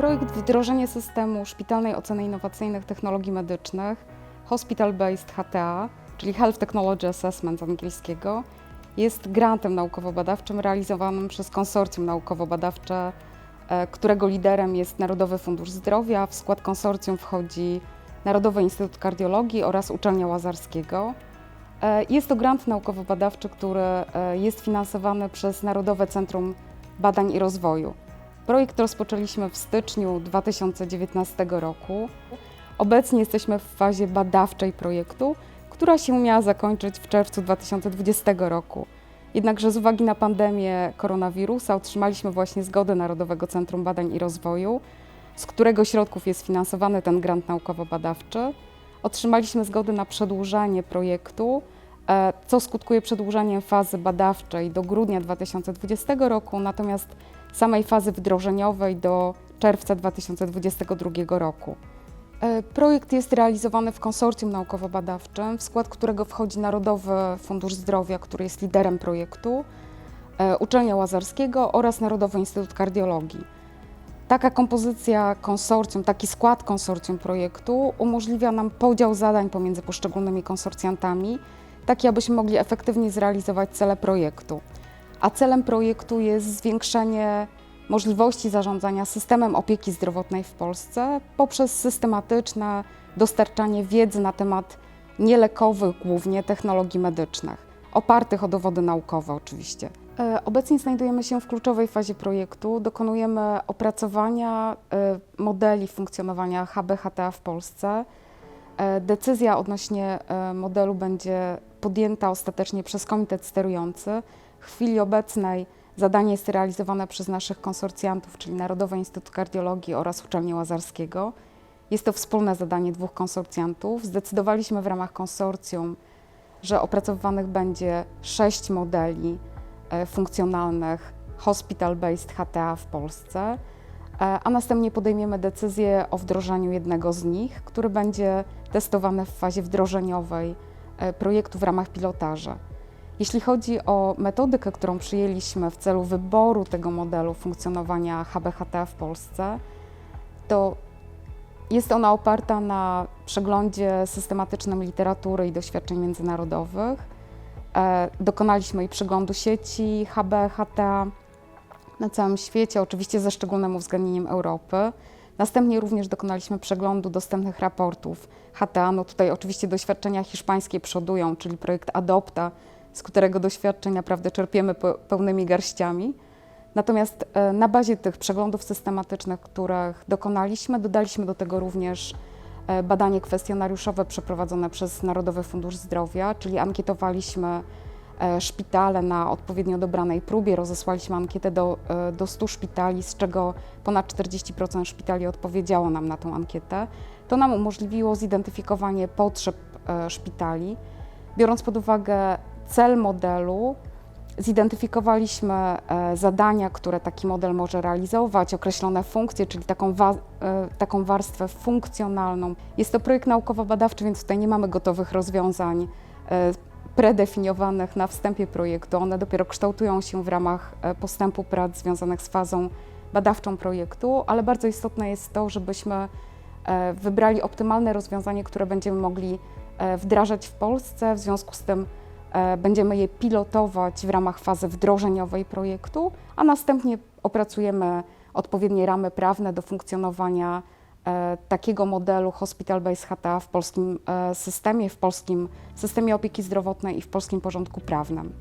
Projekt wdrożenie systemu szpitalnej oceny innowacyjnych technologii medycznych Hospital Based HTA, czyli Health Technology Assessment z angielskiego, jest grantem naukowo-badawczym realizowanym przez konsorcjum naukowo-badawcze, e, którego liderem jest Narodowy Fundusz Zdrowia. W skład konsorcjum wchodzi Narodowy Instytut Kardiologii oraz Uczelnia Łazarskiego. E, Jest to grant naukowo-badawczy, który e, jest finansowany przez Narodowe Centrum Badań i Rozwoju. Projekt rozpoczęliśmy w styczniu 2019 roku. Obecnie jesteśmy w fazie badawczej projektu, która się miała zakończyć w czerwcu 2020 roku. Jednakże z uwagi na pandemię koronawirusa otrzymaliśmy właśnie zgodę Narodowego Centrum Badań i Rozwoju, z którego środków jest finansowany ten grant naukowo-badawczy. Otrzymaliśmy zgodę na przedłużenie projektu, co skutkuje przedłużeniem fazy badawczej do grudnia 2020 roku, natomiast samej fazy wdrożeniowej do czerwca 2022 roku. E, Projekt jest realizowany w konsorcjum naukowo-badawczym, w skład którego wchodzi Narodowy Fundusz Zdrowia, który jest liderem projektu, e, Uczelnia Łazarskiego oraz Narodowy Instytut Kardiologii. Taka kompozycja konsorcjum, taki skład konsorcjum projektu umożliwia nam podział zadań pomiędzy poszczególnymi konsorcjantami, taki abyśmy mogli efektywnie zrealizować cele projektu. A celem projektu jest zwiększenie możliwości zarządzania systemem opieki zdrowotnej w Polsce poprzez systematyczne dostarczanie wiedzy na temat nielekowych głównie technologii medycznych, opartych o dowody naukowe oczywiście. E, Obecnie znajdujemy się w kluczowej fazie projektu. Dokonujemy opracowania e, modeli funkcjonowania HBHTA w Polsce. E, Decyzja odnośnie e, modelu będzie podjęta ostatecznie przez komitet sterujący. W chwili obecnej zadanie jest realizowane przez naszych konsorcjantów, czyli Narodowy Instytut Kardiologii oraz Uczelnię Łazarskiego. Jest to wspólne zadanie dwóch konsorcjantów. Zdecydowaliśmy w ramach konsorcjum, że opracowywanych będzie sześć modeli e, funkcjonalnych hospital-based HTA w Polsce, a następnie podejmiemy decyzję o wdrożeniu jednego z nich, który będzie testowany w fazie wdrożeniowej e, projektu w ramach pilotaża. Jeśli chodzi o metodykę, którą przyjęliśmy w celu wyboru tego modelu funkcjonowania HBHT w Polsce, to jest ona oparta na przeglądzie systematycznym literatury i doświadczeń międzynarodowych. E, Dokonaliśmy i przeglądu sieci HBHT na całym świecie, oczywiście ze szczególnym uwzględnieniem Europy. Następnie również dokonaliśmy przeglądu dostępnych raportów HTA. No tutaj oczywiście doświadczenia hiszpańskie przodują, czyli projekt Adopta, z którego doświadczeń naprawdę czerpiemy pe- pełnymi garściami. Natomiast e, na bazie tych przeglądów systematycznych, których dokonaliśmy, dodaliśmy do tego również e, badanie kwestionariuszowe przeprowadzone przez Narodowy Fundusz Zdrowia, czyli ankietowaliśmy szpitale na odpowiednio dobranej próbie, rozesłaliśmy ankietę do, e, do 100 szpitali, z czego ponad 40% szpitali odpowiedziało nam na tą ankietę. To nam umożliwiło zidentyfikowanie potrzeb e, szpitali, biorąc pod uwagę cel modelu, zidentyfikowaliśmy e, zadania, które taki model może realizować, określone funkcje, czyli taką, wa- e, taką warstwę funkcjonalną. Jest to projekt naukowo-badawczy, więc tutaj nie mamy gotowych rozwiązań e, predefiniowanych na wstępie projektu. One dopiero kształtują się w ramach e, postępu prac związanych z fazą badawczą projektu, ale bardzo istotne jest to, żebyśmy e, wybrali optymalne rozwiązanie, które będziemy mogli e, wdrażać w Polsce. W związku z tym będziemy je pilotować w ramach fazy wdrożeniowej projektu, a następnie opracujemy odpowiednie ramy prawne do funkcjonowania takiego modelu Hospital Based HTA w polskim e, systemie, w polskim systemie opieki zdrowotnej i w polskim porządku prawnym.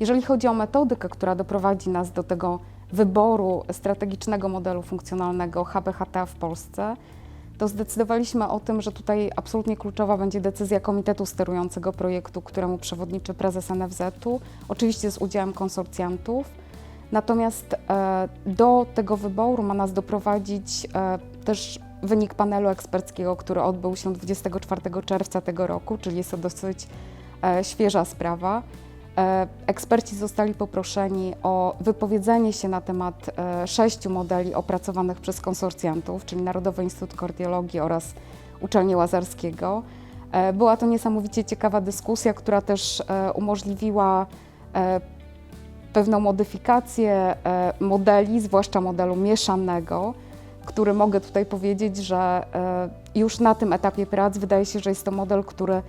Jeżeli chodzi o metodykę, która doprowadzi nas do tego wyboru strategicznego modelu funkcjonalnego HBHT w Polsce, to zdecydowaliśmy o tym, że tutaj absolutnie kluczowa będzie decyzja komitetu sterującego projektu, któremu przewodniczy prezes NFZ-u, oczywiście z udziałem konsorcjantów. Natomiast e, do tego wyboru ma nas doprowadzić e, też wynik panelu eksperckiego, który odbył się 24 czerwca tego roku, czyli jest to dosyć e, świeża sprawa. Eksperci zostali poproszeni o wypowiedzenie się na temat sześciu modeli opracowanych przez konsorcjantów, czyli Narodowy Instytut Kardiologii oraz Uczelnię Łazarskiego. Była to niesamowicie ciekawa dyskusja, która też umożliwiła pewną modyfikację e, modeli, zwłaszcza modelu mieszanego, który mogę tutaj powiedzieć, że e, już na tym etapie prac wydaje się, że jest to model, który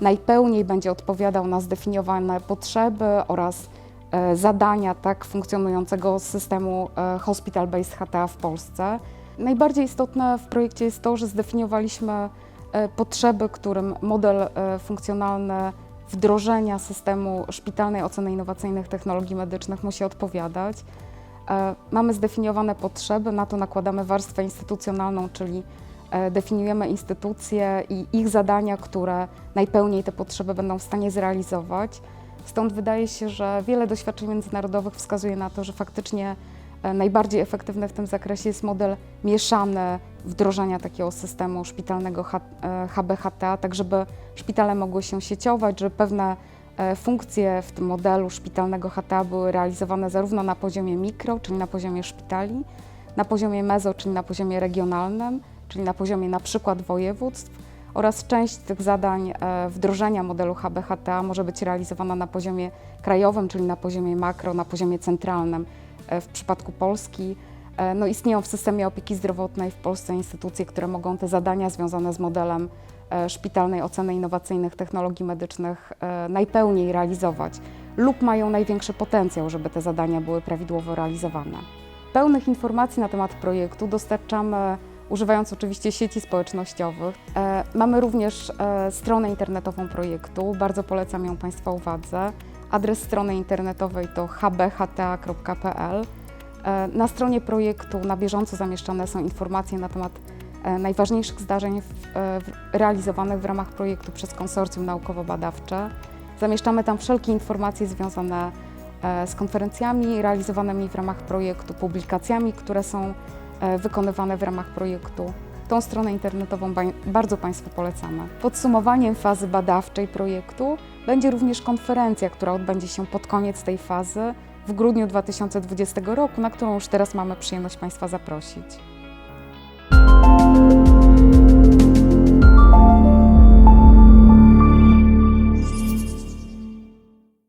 najpełniej będzie odpowiadał na zdefiniowane potrzeby oraz e, zadania tak funkcjonującego systemu e, Hospital-Based HTA w Polsce. Najbardziej istotne w projekcie jest to, że zdefiniowaliśmy potrzeby, którym model funkcjonalny wdrożenia systemu szpitalnej oceny innowacyjnych technologii medycznych musi odpowiadać. E, Mamy zdefiniowane potrzeby, na to nakładamy warstwę instytucjonalną, czyli e, definiujemy instytucje i ich zadania, które najpełniej te potrzeby będą w stanie zrealizować. Stąd wydaje się, że wiele doświadczeń międzynarodowych wskazuje na to, że faktycznie e, najbardziej efektywny w tym zakresie jest model mieszany wdrożenia takiego systemu szpitalnego H- e, HBHTA, tak żeby szpitale mogły się sieciować, żeby pewne e, funkcje w tym modelu szpitalnego HTA były realizowane zarówno na poziomie mikro, czyli na poziomie szpitali, na poziomie mezo, czyli na poziomie regionalnym, czyli na poziomie na przykład województw oraz część tych zadań e, wdrożenia modelu HBHTA może być realizowana na poziomie krajowym, czyli na poziomie makro, na poziomie centralnym. W przypadku Polski no, istnieją w systemie opieki zdrowotnej w Polsce instytucje, które mogą te zadania związane z modelem e, szpitalnej oceny innowacyjnych technologii medycznych e, najpełniej realizować lub mają największy potencjał, żeby te zadania były prawidłowo realizowane. Pełnych informacji na temat projektu dostarczamy używając oczywiście sieci społecznościowych. E, mamy również e, stronę internetową projektu, bardzo polecam ją Państwa uwadze. Adres strony internetowej to hbhta.pl. E, na stronie projektu na bieżąco zamieszczane są informacje na temat e, najważniejszych zdarzeń e, realizowanych w ramach projektu przez konsorcjum naukowo-badawcze. Zamieszczamy tam wszelkie informacje związane z konferencjami realizowanymi w ramach projektu, publikacjami, które są wykonywane w ramach projektu. Tą stronę internetową bardzo Państwu polecamy. Podsumowaniem fazy badawczej projektu będzie również konferencja, która odbędzie się pod koniec tej fazy w grudniu 2020 roku, na którą już teraz mamy przyjemność Państwa zaprosić.